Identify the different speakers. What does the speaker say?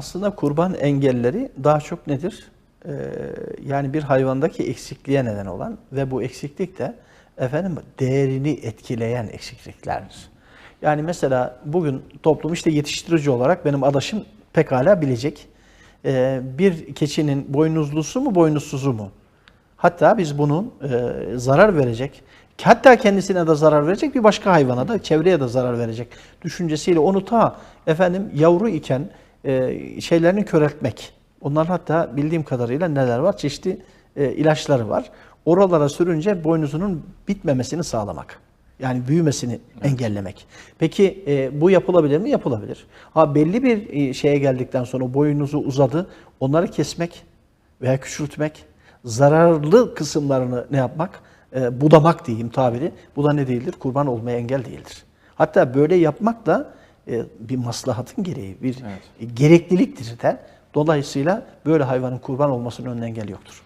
Speaker 1: Aslında kurban engelleri daha çok nedir? Ee, yani bir hayvandaki eksikliğe neden olan ve bu eksiklik de efendim değerini etkileyen eksikliklerdir. Yani mesela bugün toplum işte yetiştirici olarak benim adaşım pekala bilecek. Ee, bir keçinin boynuzlusu mu boynuzsuzu mu? Hatta biz bunun e, zarar verecek, hatta kendisine de zarar verecek bir başka hayvana da, çevreye de zarar verecek düşüncesiyle onu ta efendim yavru iken e, şeylerini köreltmek. Onların hatta bildiğim kadarıyla neler var? Çeşitli e, ilaçları var. Oralara sürünce boynuzunun bitmemesini sağlamak. Yani büyümesini engellemek. Peki e, bu yapılabilir mi? Yapılabilir. Ha belli bir e, şeye geldikten sonra boynuzu uzadı. Onları kesmek veya küçültmek, zararlı kısımlarını ne yapmak? E, budamak diyeyim tabiri. Bu da ne değildir? Kurban olmaya engel değildir. Hatta böyle yapmak da bir maslahatın gereği, bir
Speaker 2: Evet.
Speaker 1: e, gerekliliktir de. Dolayısıyla böyle hayvanın kurban olmasının önüne engel yoktur.